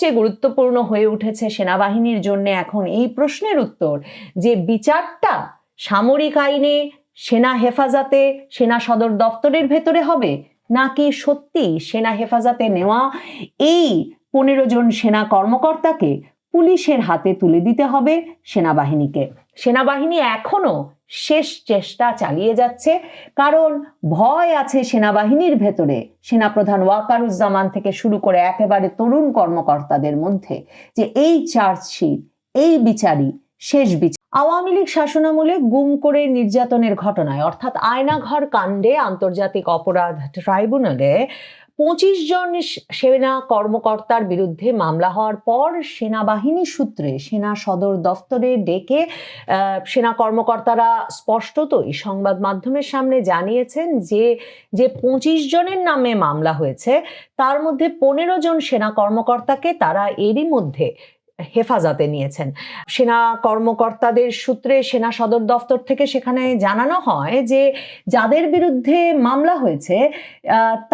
সবচেয়ে গুরুত্বপূর্ণ হয়ে উঠেছে সেনাবাহিনীর জন্য এখন এই প্রশ্নের উত্তর, যে বিচারটা সামরিক আইনে, সেনা হেফাজতে, সেনা সদর দপ্তরের ভেতরে হবে, নাকি সত্যি সেনা হেফাজতে নেওয়া? এই পনেরো জন সেনা কর্মকর্তাকে পুলিশের হাতে তুলে দিতে হবে সেনাবাহিনীকে। সেনাবাহিনী এখনও শেষ চেষ্টা চালিয়ে যাচ্ছে। কারণ ভয় আছে সেনাবাহিনীর ভেতরে। সেনাপ্রধান ওয়াকারুজ্জামান থেকে শুরু করে একেবারে তরুণ কর্মকর্তাদের মধ্যে যে এই চার্জশিট, এই বিচারই শেষ বিচার। আওয়ামী লীগ শাসনামলে গুম করে নির্যাতনের ঘটনায়, অর্থাৎ আয়নাঘর কাণ্ডে আন্তর্জাতিক অপরাধ ট্রাইব্যুনালে পঁচিশ জন সেনা কর্মকর্তার বিরুদ্ধে মামলা হওয়ার পর সেনাবাহিনী সূত্রে সেনা সদর দফতরে ডেকে সেনা কর্মকর্তারা স্পষ্টতই সংবাদ মাধ্যমের সামনে জানিয়েছেন যে যে পঁচিশ জনের নামে মামলা হয়েছে, তার মধ্যে পনেরো জন সেনা কর্মকর্তাকে তারা এরই মধ্যে হেফাজতে নিয়েছেন। সেনা কর্মকর্তাদের সূত্রে সেনা সদর দফতর থেকে সেখানে জানানো হয় যে, যাদের বিরুদ্ধে মামলা হয়েছে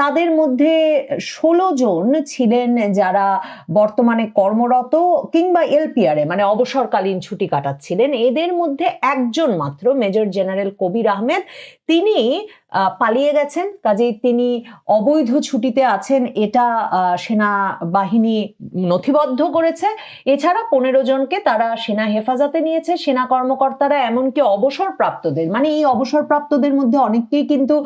তাদের মধ্যে ষোলো জন ছিলেন যারা বর্তমানে কর্মরত কিংবা এলপিআরে মানে অবসরকালীন ছুটি কাটাচ্ছিলেন। এদের মধ্যে একজন মাত্র, মেজর জেনারেল কবির আহমেদ। তিনি পালিয়ে গেছেন। কাজেই তিনি অবৈধ ছুটিতে আছেন, এটা সেনা বাহিনী নথিবদ্ধ করেছে। এছাড়া পনেরো জনকে তারা সেনা হেফাজতে নিয়েছে, সেনা কর্মকর্তারা এমনকি অবসরপ্রাপ্তদের মানে এই অবসরপ্রাপ্তদের মধ্যে অনেককেই কিন্তু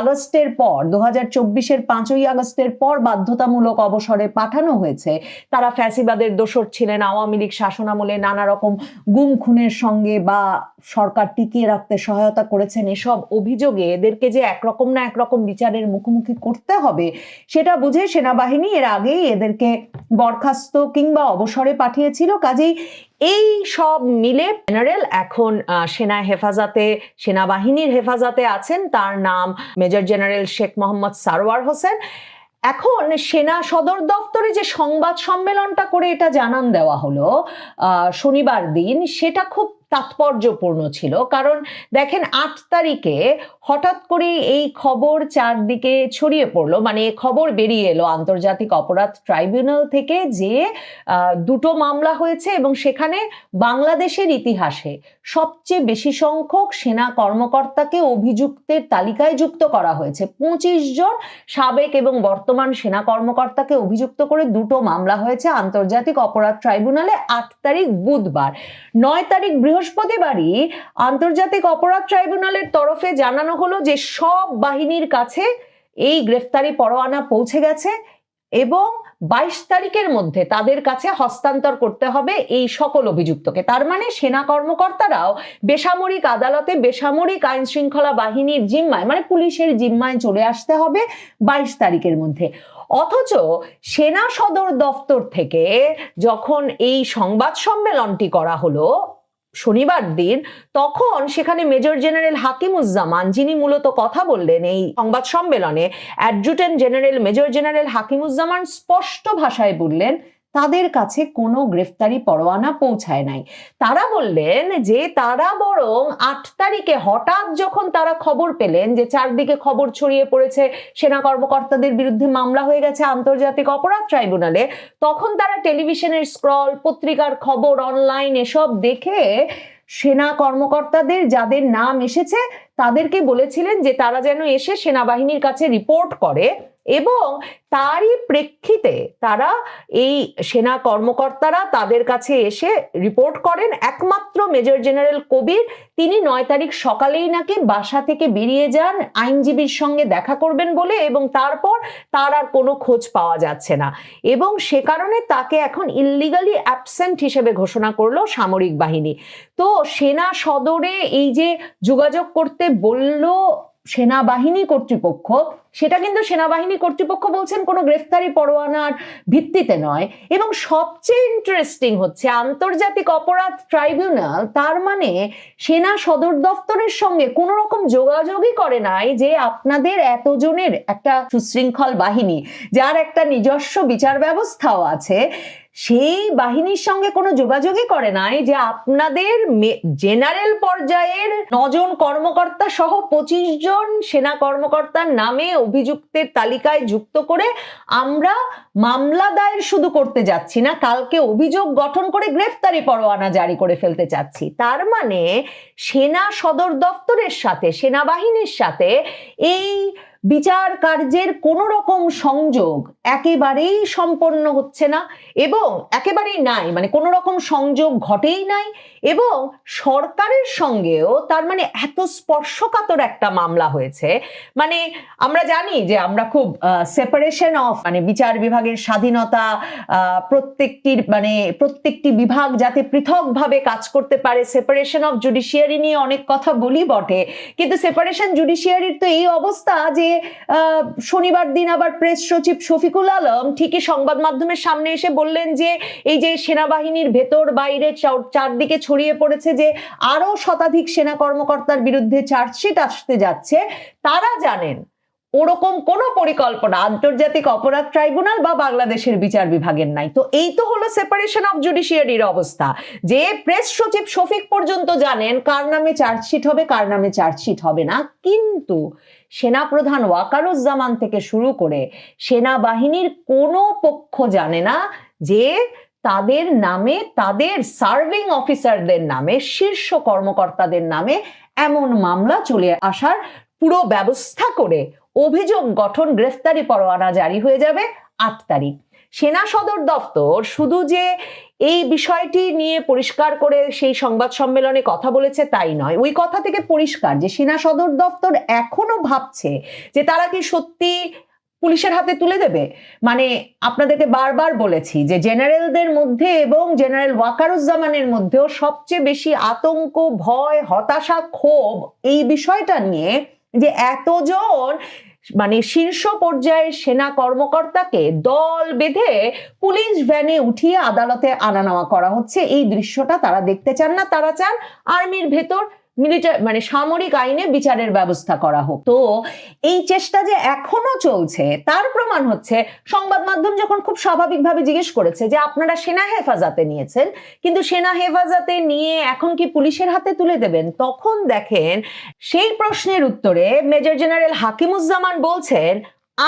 আগস্টের পর দু হাজার চব্বিশের পাঁচই আগস্টের পর বাধ্যতামূলক অবসরে পাঠানো হয়েছে। তারা ফ্যাসিবাদের দোসর ছিলেন, আওয়ামী লীগ শাসনামলে নানা রকম গুম খুনের সঙ্গে বা সরকার টিকিয়ে রাখতে সহায়তা করেছেন, এসব অভিযোগে এদেরকে যে একরকম না একরকম বিচারের মুখোমুখি করতে হবে, সেটা বুঝে সেনাবাহিনী এর আগেই এদেরকে বরখাস্ত কিংবা অবসরে পাঠিয়েছিল। কাজেই এই সব মিলে জেনারেল এখন সেনা হেফাজতে, সেনাবাহিনীর হেফাজতে আছেন। তার নাম মেজর জেনারেল শেখ মোহাম্মদ সারোয়ার হোসেন। এখন সেনা সদর দপ্তরে যে সংবাদ সম্মেলনটা করে এটা জানান দেওয়া হলো শনিবার দিন, সেটা খুব তাৎপর্যপূর্ণ ছিল। কারণ দেখেন আট তারিখে হঠাৎ করে এই খবর চারদিকে ছড়িয়ে পড়ল। মানে খবর বেরিয়ে এলো আন্তর্জাতিক অপরাধ ট্রাইব্যুনাল থেকে যে দুটো মামলা হয়েছে এবং সেখানে বাংলাদেশের ইতিহাসে সবচেয়ে বেশি সংখ্যক সেনা কর্মকর্তাকে অভিযুক্তের তালিকায় যুক্ত করা হয়েছে। পঁচিশ জন সাবেক এবং বর্তমান সেনা কর্মকর্তাকে অভিযুক্ত করে দুটো মামলা হয়েছে আন্তর্জাতিক অপরাধ ট্রাইব্যুনালে আট তারিখ বুধবার। নয় তারিখ বৃহস্পতিবারই আন্তর্জাতিক অপরাধ ট্রাইব্যুনালের তরফে জানানো হলো যে সব বাহিনীর কাছে এই গ্রেফতারি পরোয়ানা পৌঁছে গেছে। এবং বাইশ তারিখের মধ্যে তাদের কাছে হস্তান্তর করতে হবে এই সকল অভিযুক্তকে। তার মানে সেনা কর্মকর্তারাও বেসামরিক আদালতে বেসামরিক আইন শৃঙ্খলা বাহিনীর জিম্মায় মানে পুলিশের জিম্মায় চলে আসতে হবে বাইশ তারিখের মধ্যে। অথচ সেনা সদর দফতর থেকে যখন এই সংবাদ সম্মেলনটি করা হলো শনিবার দিন, তখন সেখানে মেজর জেনারেল হাকিমুজ্জামান, যিনি মূলত কথা বললেন এই সংবাদ সম্মেলনে adjutant general major general Hakimuzzaman স্পষ্ট ভাষায় বললেন তাদের কাছে কোনো গ্রেফতারি পরোয়ানা পৌঁছায় নাই। তারা বললেন যে তারা বরং আট তারিখে হঠাৎ যখন তারা খবর পেলেন যে চারদিকে খবর ছড়িয়ে পড়েছে, সেনা কর্মকর্তাদের বিরুদ্ধে মামলা হয়ে গেছে আন্তর্জাতিক অপরাধ ট্রাইব্যুনালে, তখন তারা টেলিভিশনের স্ক্রল, পত্রিকার খবর, অনলাইন এসব দেখে সেনা কর্মকর্তাদের যাদের নাম এসেছে, তাদেরকে বলেছিলেন যে তারা যেন এসে সেনাবাহিনীর কাছে রিপোর্ট করে। এবং তারই প্রেক্ষিতে তারা এই সেনা কর্মকর্তারা তাদের কাছে এসে রিপোর্ট করেন, একমাত্র মেজর জেনারেল কবির, তিনি নয় তারিখ সকালেই নাকি বাসা থেকে বেরিয়ে যান, আইনজীবীর সঙ্গে দেখা করবেন বলে এবং তারপর তার আর কোনো খোঁজ পাওয়া যাচ্ছে না। এবং সে কারণে তাকে এখন ইল্লিগালি অ্যাবসেন্ট হিসেবে ঘোষণা করল সামরিক বাহিনী। তো সেনা সদরে এই যে যোগাযোগ করতে বলল সেনাবাহিনী কর্তৃপক্ষ, সেটা কিন্তু সেনাবাহিনী কর্তৃপক্ষ বলছেন কোনো গ্রেফতারি পরোয়ানার ভিত্তিতে নয়। এবং সবচেয়ে ইন্টারেস্টিং হচ্ছে আন্তর্জাতিক অপরাধ ট্রাইব্যুনাল, তার মানে সেনা সদর দপ্তরের সঙ্গে কোনো রকম যোগাযোগই করে নাই যে আপনাদের এতজনের একটা সুশৃঙ্খল বাহিনী, যার একটা নিজস্ব বিচার ব্যবস্থাও আছে। সেই বাহিনীর সঙ্গে কোনো যোগাযোগই করে নাই যে আপনাদের জেনারেল পর্যায়ের নজন কর্মকর্তা সহ পঁচিশ জন সেনা কর্মকর্তার নামে অভিযুক্তের তালিকায় যুক্ত করে আমরা মামলা দায়ের শুধু করতে যাচ্ছি না, কালকে অভিযোগ গঠন করে গ্রেফতারি পরোয়ানা জারি করে ফেলতে চাচ্ছি। তার মানে সেনা সদর দপ্তরের সাথে, সেনাবাহিনীর সাথে এই বিচার কার্যের কোন রকম সংযোগ একেবারেই সম্পন্ন হচ্ছে না এবং একেবারেই নাই মানে কোনো রকম সংযোগ ঘটেই নাই এবং সরকারের সঙ্গেও তার মানে এত স্পর্শকাতর একটা মামলা হয়েছে। মানে আমরা জানি যে আমরা খুব সেপারেশন অফ মানে বিচার বিভাগের স্বাধীনতা প্রত্যেকটির মানে প্রত্যেকটি বিভাগ যাতে পৃথকভাবে কাজ করতে পারে সেপারেশন অফ জুডিশিয়ারি নিয়ে অনেক কথা বলি বটে। কিন্তু সেপারেশন জুডিশিয়ারির তো এই অবস্থা যে শনিবার দিন আবার প্রেস সচিব শফিকুল আলম ঠিকই সংবাদ মাধ্যমের সামনে এসে বললেন যে, এই যে সেনাবাহিনীর ভেতর বাইরে চারদিকে ছড়িয়ে পড়েছে যে, আরও শতাধিক সেনা কর্মকর্তার বিরুদ্ধে চার্জশিট আসতে যাচ্ছে, তারা জানেন ওরকম কোন পরিকল্পনা আন্তর্জাতিক অপরাধ ট্রাইব্যুনাল বা বাংলাদেশের বিচার বিভাগের নাই। তো এই তো হলো সেপারেশন অফ জুডিশিয়ারির অবস্থা। যে প্রেস সচিব শফিক পর্যন্ত জানেন কার নামে চার্জশিট হবে, কার নামে চার্জশিট হবে না। কিন্তু সেনাপ্রধান ওয়াকারুজ্জামান থেকে শুরু করে সেনাবাহিনীর কোনো পক্ষ জানে না যে তাদের নামে, তাদের সার্ভিং অফিসারদের নামে, শীর্ষ কর্মকর্তাদের নামে এমন মামলা চলে আসার পুরো ব্যবস্থা করে অভিযোগ গঠন গ্রেফতারি পরোয়ানা জারি হয়ে যাবে আট তারিখ। সেনা সদর দপ্তর শুধু যে এই বিষয়টি নিয়ে পরিষ্কার করে সেই সংবাদ সম্মেলনে কথা বলেছে তাই নয়। ওই কথা থেকে পরিষ্কার যে সেনা সদর দপ্তর এখনও ভাবছে যে তারা কি সত্যি পুলিশের হাতে তুলে দেবে? মানে আপনাদেরকে বারবার বলেছি যে জেনারেলদের মধ্যে এবং জেনারেল ওয়াকারুজ্জামানের মধ্যেও সবচেয়ে বেশি আতঙ্ক, ভয়, হতাশা, ক্ষোভ এই বিষয়টা নিয়ে যে এতজন মানে শীর্ষ পর্যায়ের সেনা কর্মকর্তাকে দল বেঁধে পুলিশ ভ্যানে উঠিয়ে আদালতে আনা নেওয়া করা হচ্ছে। এই দৃশ্যটা তারা দেখতে চান না, তারা চান আর্মির ভেতর মিলিটারি মানে সামরিক আইনে বিচারের ব্যবস্থা করা হোক। তো এই চেষ্টা যে এখনও চলছে, তার প্রমাণ হচ্ছে, সংবাদ মাধ্যম যখন খুব স্বাভাবিকভাবে জিজ্ঞেস করেছে যে আপনারা সেনা হেফাজতে নিয়েছেন, কিন্তু সেনা হেফাজতে নিয়ে এখন কি পুলিশের হাতে তুলে দেবেন? তখন দেখেন, সেই প্রশ্নের উত্তরে মেজর জেনারেল হাকিমুজ্জামান বলছেন,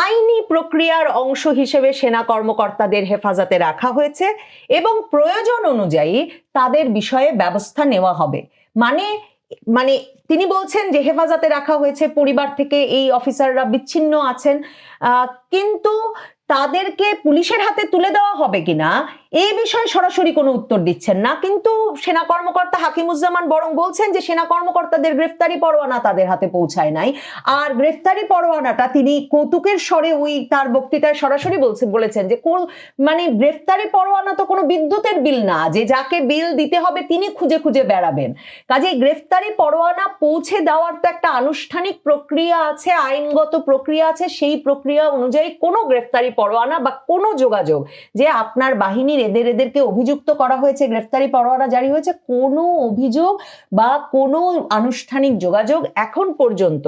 আইনি প্রক্রিয়ার অংশ হিসেবে সেনা কর্মকর্তাদের হেফাজতে রাখা হয়েছে এবং প্রয়োজন অনুযায়ী তাদের বিষয়ে ব্যবস্থা নেওয়া হবে। মানে মানে তিনি বলছেন যে হেফাজতে রাখা হয়েছে, পরিবার থেকে এই অফিসাররা বিচ্ছিন্ন আছেন। কিন্তু তাদেরকে পুলিশের হাতে তুলে দেওয়া হবে কিনা এই বিষয়ে সরাসরি কোনো উত্তর দিচ্ছেন না, কিন্তু সেনা কর্মকর্তা হাকিমুজ্জামান বরং বলছেন যে সেনা কর্মকর্তাদের গ্রেফতারি পরোয়ানা তাদের হাতে পৌঁছায় নাই। আর গ্রেফতারি পরোয়ানাটা তিনি কৌতুকের স্বরে ওই তার বক্তৃতায় সরাসরি বলছে, বলেছেন যে মানে গ্রেফতারি পরোয়ানা তো কোনো বিদ্যুতের বিল না, যে যাকে বিল দিতে হবে তিনি খুঁজে খুঁজে বেড়াবেন। কাজে গ্রেফতারি পরোয়ানা পৌঁছে দেওয়ার তো একটা আনুষ্ঠানিক প্রক্রিয়া আছে, আইনগত প্রক্রিয়া আছে, সেই প্রক্রিয়া অনুযায়ী কোনো গ্রেফতারি পরোয়ানা বা কোনো যোগাযোগ যে আপনার বাহিনীর এদের এদেরকে অভিযুক্ত করা হয়েছে, গ্রেফতারি পরোয়ানা জারি হয়েছে। কোনো অভিযোগ বা কোনো আনুষ্ঠানিক যোগাযোগ এখন পর্যন্ত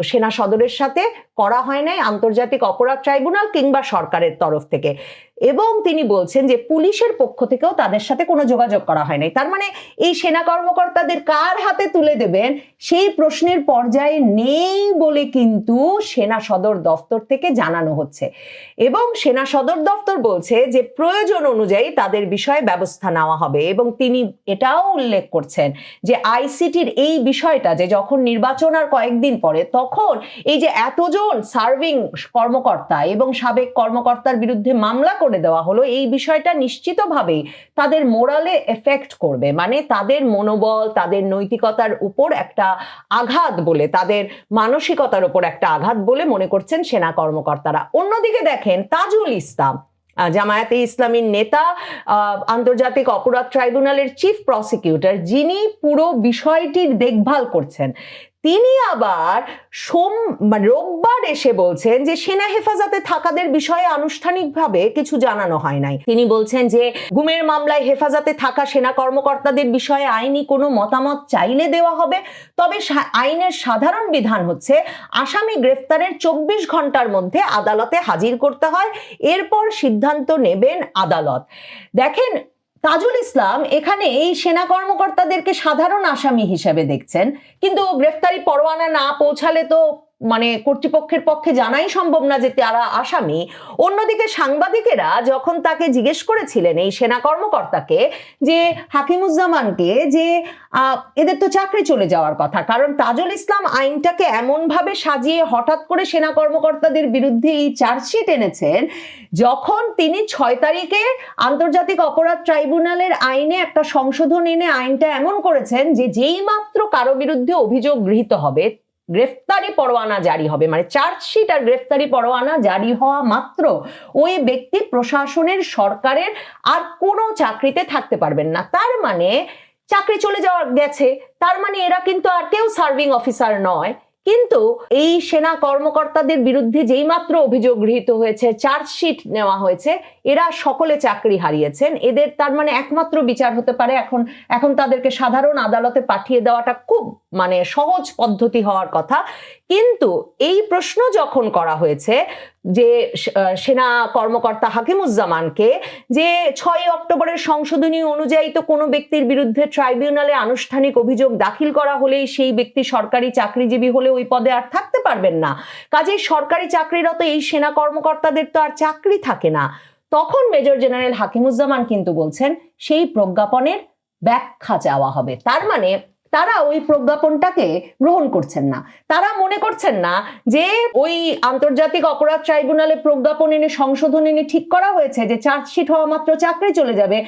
সেনা সদরের সাথে করা হয় নাই, আন্তর্জাতিক অপরাধ ট্রাইব্যুনাল কিংবা সরকারের তরফ থেকে। এবং তিনি বলছেন যে, পুলিশের পক্ষ থেকেও তাদের সাথে কোনো যোগাযোগ করা হয় নাই। তার মানে এই সেনা কর্মকর্তাদের কার হাতে তুলে দেবেন, সেই প্রশ্নের পর্যায়ে নেই বলে কিন্তু সেনা সদর দফতর থেকে জানানো হচ্ছে। এবং সেনা সদর দফতর বলছে যে, প্রয়োজন অনুযায়ী তাদের বিষয়ে ব্যবস্থা নেওয়া হবে। এবং তিনি এটাও উল্লেখ করছেন যে, আইসিটির এই বিষয়টা যে, যখন নির্বাচন আর কয়েকদিন পরে, তখন এই যে এতজন সার্ভিং কর্মকর্তা এবং সাবেক কর্মকর্তার বিরুদ্ধে মামলা করে দেওয়া হলো, এই বিষয়টা নিশ্চিতভাবেই তাদের মোরালে এফেক্ট করবে। মানে তাদের মনোবল, তাদের নৈতিকতার উপর একটা আঘাত বলে, তাদের মানসিকতার উপর একটা আঘাত বলে মনে করছেন সেনা কর্মকর্তারা। অন্যদিকে দেখেন তাজুল ইসলাম। জামায়াতে ইসলামীর নেতা আন্তর্জাতিক অপরাধ ট্রাইব্যুনালের চিফ প্রসিকিউটর যিনি পুরো বিষয়টির দেখভাল করছেন। তিনি আবার সোম মানে রোববার এসে বলছেন যে সেনা হেফাজতে থাকাদের বিষয়ে আনুষ্ঠানিকভাবে কিছু জানানো হয় নাই। তিনি বলছেন যে গুমের মামলায় হেফাজতে থাকা সেনা কর্মকর্তাদের বিষয়ে আইনি কোনো মতামত চাইলে দেওয়া হবে, তবে আইনের সাধারণ বিধান হচ্ছে আসামি গ্রেফতারের চব্বিশ ঘণ্টার মধ্যে আদালতে হাজির করতে হয়, এরপর সিদ্ধান্ত নেবেন আদালত। দেখেন তাজুল ইসলাম এখানে এই সেনা কর্মকর্তাদেরকে সাধারণ আসামি হিসেবে দেখছেন। কিন্তু গ্রেফতারি পরোয়ানা না পৌঁছালে তো মানে কর্তৃপক্ষের পক্ষে জানাই সম্ভব না যে তারা আসামি। অন্যদিকে সাংবাদিকেরা যখন তাকে জিজ্ঞেস করেছিলেন এই সেনা কর্মকর্তাকে যে হাকিমুজ্জামানকে যে এদের তো চাকরি চলে যাওয়ার কথা, কারণ তাজুল ইসলাম আইনটাকে এমনভাবে সাজিয়ে হঠাৎ করে সেনা কর্মকর্তাদের বিরুদ্ধে এই চার্জশিট এনেছেন, যখন তিনি ছয় তারিখে আন্তর্জাতিক অপরাধ ট্রাইব্যুনালের আইনে একটা সংশোধন এনে আইনটা এমন করেছেন যে যেই মাত্র কারও বিরুদ্ধে অভিযোগ গৃহীত হবে গ্রেফতারি পরোয়ানা জারি হবে। মানে চার্জশিট আর গ্রেফতারি পরোয়ানা জারি হওয়া মাত্র ওই ব্যক্তি প্রশাসনের সরকারের আর কোনো চাকরিতে থাকতে পারবেন না। তার মানে চাকরি চলে যাওয়া গেছে। তার মানে এরা কিন্তু আর কেউ সার্ভিং অফিসার নয়। কিন্তু এই সেনা কর্মকর্তাদের বিরুদ্ধে যেই মাত্র অভিযোগ গৃহীত হয়েছে, চার্জশিট নেওয়া হয়েছে এরা সকলে চাকরি হারিয়েছেন। এদের তার মানে একমাত্র বিচার হতে পারে। এখন এখন তাদেরকে সাধারণ আদালতে পাঠিয়ে দেওয়াটা খুব মানে সহজ পদ্ধতি হওয়ার কথা। কিন্তু এই প্রশ্ন যখন করা হয়েছে যে সেনা কর্মকর্তা হাকিমুজ্জামানকে যে ছয় অক্টোবরের সংশোধনী অনুযায়ী তো কোনো ব্যক্তির বিরুদ্ধে ট্রাইব্যুনালে আনুষ্ঠানিক অভিযোগ দাখিল করা হলেই সেই ব্যক্তি সরকারি চাকরিজীবী হলে ওই পদে আর থাকতে পারবেন না। কাজেই সরকারি চাকরিরত এই সেনা কর্মকর্তাদের তো আর চাকরি থাকে না। তখন মেজর জেনারেল হাকিমুজ্জামান কিন্তু বলছেন, সেই প্রজ্ঞাপনের ব্যাখ্যা চাওয়া হবে। তার মানে তারা ওই প্রজ্ঞাপনটাকে গ্রহণ করছেন না। তারা মনে করছেন না যে ওই আন্তর্জাতিক অপরাধ ট্রাইব্যুনালে প্রজ্ঞাপন এনে সংশোধন এনে ঠিক করা হয়েছে, যে চার্জশিট হওয়া মাত্র চাকরি চলে যাবে।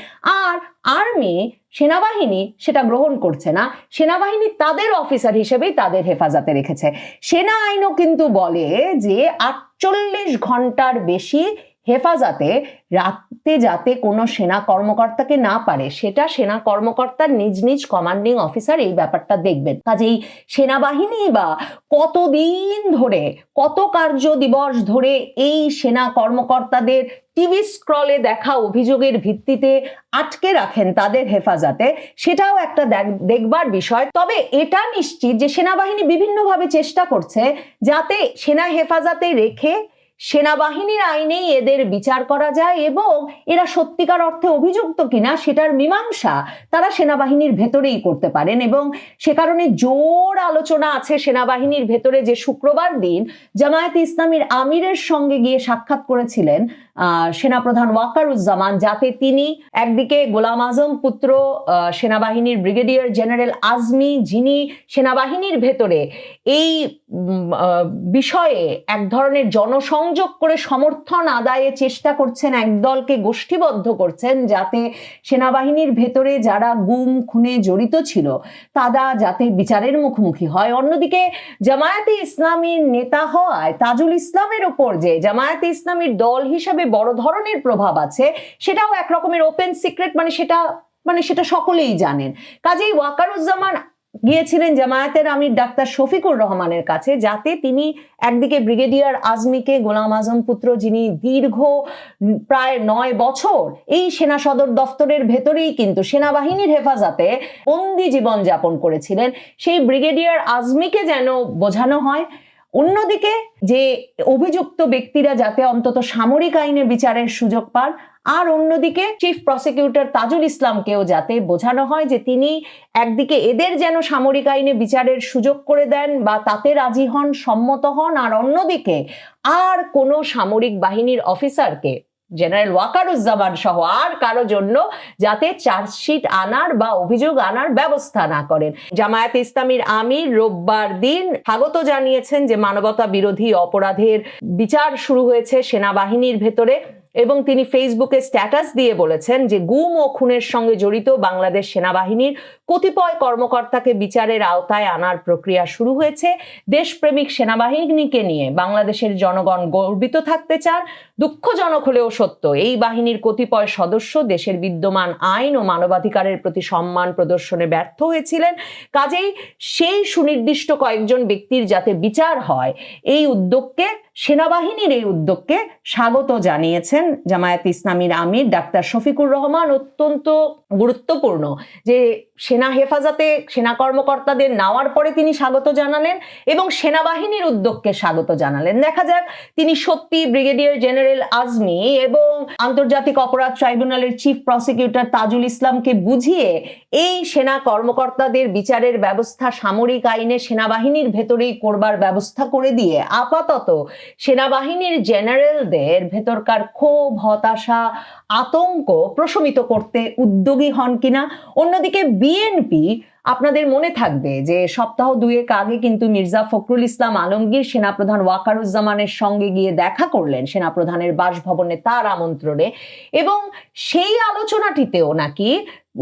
আর আর্মি, সেনাবাহিনী সেটা গ্রহণ করছে না। সেনাবাহিনী তাদের অফিসার হিসেবেই তাদের হেফাজতে রেখেছে। সেনা আইনও কিন্তু বলে যে আটচল্লিশ ঘণ্টার বেশি হেফাজতে রাখতে যাতে কোনো সেনা কর্মকর্তাকে না পারে, সেটা সেনা কর্মকর্তার নিজ নিজ কমান্ডিং অফিসার এই ব্যাপারটা দেখবেন। কাজেই সেনাবাহিনী বা কতদিন ধরে, কত কার্য দিবস ধরে এই সেনা কর্মকর্তাদের টিভি স্ক্রলে দেখা অভিযোগের ভিত্তিতে আটকে রাখেন তাদের হেফাজতে, সেটাও একটা দেখ- দেখবার বিষয়। তবে এটা নিশ্চিত যে সেনাবাহিনী বিভিন্নভাবে চেষ্টা করছে যাতে সেনা হেফাজতে রেখে সেনাবাহিনীর আইনেই এদের বিচার করা যায় এবং এরা সত্যিকার অর্থে অভিযুক্ত কিনা সেটার মীমাংসা তারা সেনাবাহিনীর ভেতরেই করতে পারেন এবং সে কারণে জোর আলোচনা আছে সেনাবাহিনীর ভেতরে যে শুক্রবার দিন জামায়াতে ইসলামীর আমিরের সঙ্গে গিয়ে সাক্ষাৎ করেছিলেন সেনাপ্রধান ওয়াকারুজ্জামান, যাতে তিনি একদিকে গোলাম আজম পুত্র সেনাবাহিনীর ব্রিগেডিয়ার জেনারেল আজমি, যিনি সেনাবাহিনীর ভেতরে এই বিষয়ে এক ধরনের জনসংযোগ করে সমর্থন আদায়ে চেষ্টা করছেন একদলকে গোষ্ঠীবদ্ধ করছেন যাতে সেনাবাহিনীর ভেতরে যারা গুম, খুনে জড়িত ছিল, তারা যাতে বিচারের মুখোমুখি হয়। অন্যদিকে জামায়াতে ইসলামীর নেতা হওয়ায় তাজুল ইসলামের ওপর যে জামায়াতে ইসলামীর দল হিসাবে বড় ধরনের প্রভাব আছে, সেটাও এক রকমের ওপেন সিক্রেট মানে সেটা মানে সেটা সকলেই জানেন। কাজেই ওয়াকারুজ্জামান গিয়েছিলেন জামায়াতের আমির ডাক্তার শফিকুর রহমানের কাছে, যাতে তিনি একদিকে ব্রিগেডিয়ার আজমিকে গোলাম আজম পুত্র যিনি দীর্ঘ প্রায় নয় বছর এই সেনা সদর দফতরের ভেতরেই কিন্তু সেনাবাহিনীর হেফাজতে বন্দি জীবন যাপন করেছিলেন, সেই ব্রিগেডিয়ার আজমিকে যেন বোঝানো হয়। অন্যদিকে যে অভিযুক্ত ব্যক্তিরা যাতে অন্তত সামরিক আইনে বিচারের সুযোগ পান আর অন্যদিকে চিফ প্রসিকিউটর তাজুল ইসলামকেও যাতে বোঝানো হয় যে তিনি একদিকে এদের যেন সামরিক আইনে বিচারের সুযোগ করে দেন বা তাতে রাজি হন, সম্মত হন, আর অন্যদিকে আর কোনো সামরিক বাহিনীর অফিসারকে জেনারেল ওয়াকারুজ্জামান সহ আর কারও জন্য যাতে চার্জশিট আনার বা অভিযোগ আনার ব্যবস্থা না করেন। জামায়াত ইসলামীর আমির রোববার দিন স্বাগত জানিয়েছেন যে মানবতা বিরোধী অপরাধের বিচার শুরু হয়েছে সেনাবাহিনীর ভেতরে। এবং তিনি ফেসবুকে স্ট্যাটাস দিয়ে বলেছেন যে গুম ও খুনের সঙ্গে জড়িত বাংলাদেশ সেনাবাহিনীর কতিপয় কর্মকর্তাকে বিচারের আওতায় আনার প্রক্রিয়া শুরু হয়েছে। দেশপ্রেমিক সেনাবাহিনীকে নিয়ে বাংলাদেশের জনগণ গর্বিত থাকতে চান, দুঃখজনক হলেও সত্য, এই বাহিনীর কতিপয় সদস্য দেশের বিদ্যমান আইন ও মানবাধিকারের প্রতি সম্মান প্রদর্শনে ব্যর্থ হয়েছিলেন। কাজেই সেই সুনির্দিষ্ট কয়েকজন ব্যক্তির যাতে বিচার হয়, এই উদ্যোগকে সেনাবাহিনীর এই উদ্যোগকে স্বাগত জানিয়েছেন জামায়াত ইসলামীর আমির ডাক্তার শফিকুর রহমান। অত্যন্ত গুরুত্বপূর্ণ যে সেনা হেফাজতে সেনা কর্মকর্তাদের নেওয়ার পরে তিনি স্বাগত জানালেন এবং সেনাবাহিনীর উদ্যোগকে স্বাগত জানালেন। দেখা যাক, তিনি সত্যি ব্রিগেডিয়ার জেনারেল আজমি এবং আন্তর্জাতিক অপরাধ ট্রাইব্যুনালের চিফ প্রসিকিউটর তাজুল ইসলামকে বুঝিয়ে এই সেনা কর্মকর্তাদের বিচারের ব্যবস্থা সামরিক আইনে সেনাবাহিনীর ভেতরেই করবার ব্যবস্থা করে দিয়ে আপাতত সেনাবাহিনীর জেনারেলদের ভেতরকার ক্ষোভ, হতাশা, আতঙ্ক প্রশমিত করতে উদ্যোগী হন কিনা? অন্যদিকে বিএনপি আপনাদের মনে থাকবে যে সপ্তাহ দুয়েক আগে কিন্তু মির্জা ফখরুল ইসলাম আলমগীর সেনাপ্রধান ওয়াকারুজ্জামানের সঙ্গে গিয়ে দেখা করলেন সেনাপ্রধানের বাসভবনে তার আমন্ত্রণে। এবং সেই আলোচনাটিতেও নাকি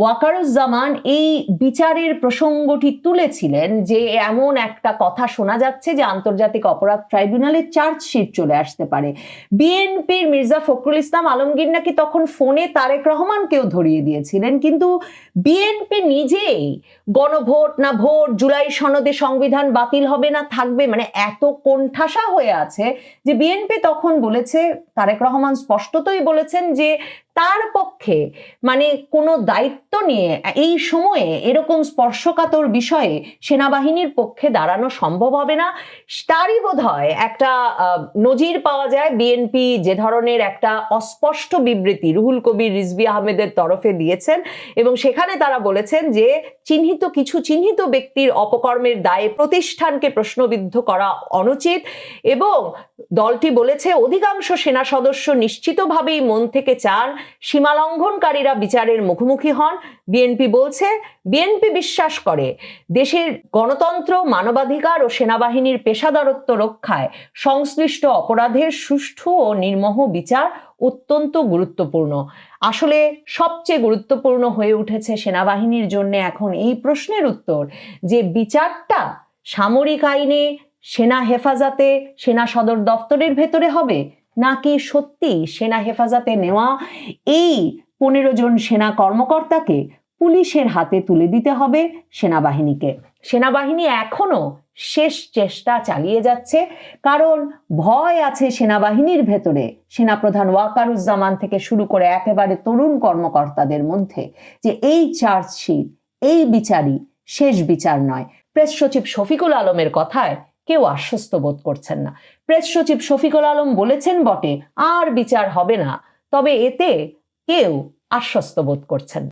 ওয়াকারুজ্জামান এই বিচারের প্রসঙ্গটি তুলেছিলেন যে এমন একটা কথা শোনা যাচ্ছে যে আন্তর্জাতিক অপরাধ ট্রাইব্যুনালের চার্জশিট চলে আসতে পারে। বিএনপির মির্জা ফখরুল ইসলাম আলমগীর নাকি তখন ফোনে তারেক রহমানকেও ধরিয়ে দিয়েছিলেন, কিন্তু বিএনপি নিজেই গণভোট না ভোট, জুলাই সনদে সংবিধান বাতিল হবে না, থাকবে মানে এত কোণঠাসা হয়ে আছে যে বিএনপি তখন বলেছে, তারেক রহমান স্পষ্টতই বলেছেন যে তার পক্ষে মানে কোনো দায়িত্ব নিয়ে এই সময়ে এরকম স্পর্শকাতর বিষয়ে সেনাবাহিনীর পক্ষে দাঁড়ানো সম্ভব হবে না। তারই বোধ হয় একটা নজির পাওয়া যায় বিএনপি যে ধরনের একটা অস্পষ্ট বিবৃতি রুহুল কবির রিজবি আহমেদের তরফে দিয়েছেন এবং সেখানে তারা বলেছেন যে চিহ্নিত কিছু চিহ্নিত ব্যক্তির অপকর্মের দায়ে প্রতিষ্ঠানকে প্রশ্নবিদ্ধ করা অনুচিত এবং দলটি বলেছে অধিকাংশ সেনা সদস্য নিশ্চিতভাবেই মন থেকে চান সীমালঙ্ঘনকারীরা বিচারের মুখোমুখি হন। বিএনপি বলছে বিএনপি বিশ্বাস করে, দেশের গণতন্ত্র, মানবাধিকার ও সেনাবাহিনীর পেশাদারত্ব রক্ষায় সংশ্লিষ্ট অপরাধের সুষ্ঠু ও নির্মহ বিচার অত্যন্ত গুরুত্বপূর্ণ। আসলে সবচেয়ে গুরুত্বপূর্ণ হয়ে উঠেছে সেনাবাহিনীর জন্য এখন এই প্রশ্নের উত্তর, যে বিচারটা সামরিক আইনে সেনা হেফাজতে, সেনা সদর দপ্তরের ভেতরে হবে নাকি সত্যি সেনা হেফাজতে নেওয়া? এই পনেরো জন সেনা কর্মকর্তাকে পুলিশের হাতে তুলে দিতে হবে সেনাবাহিনীকে। সেনাবাহিনী এখনও শেষ চেষ্টা চালিয়ে যাচ্ছে। কারণ ভয় আছে সেনাবাহিনীর ভেতরে। সেনাপ্রধান ওয়াকারুজ্জামান থেকে শুরু করে একেবারে তরুণ কর্মকর্তাদের মধ্যে যে এই চার্জশিট, এই বিচারই শেষ বিচার নয়। প্রেস সচিব শফিকুল আলমের কথায় কেউ আশ্বস্ত বোধ করছেন না। প্রেস সচিব শফিকুল আলম বলেছেন বটে, আর বিচার হবে না। তবে এতে কেউ আশ্বস্ত বোধ করছেন।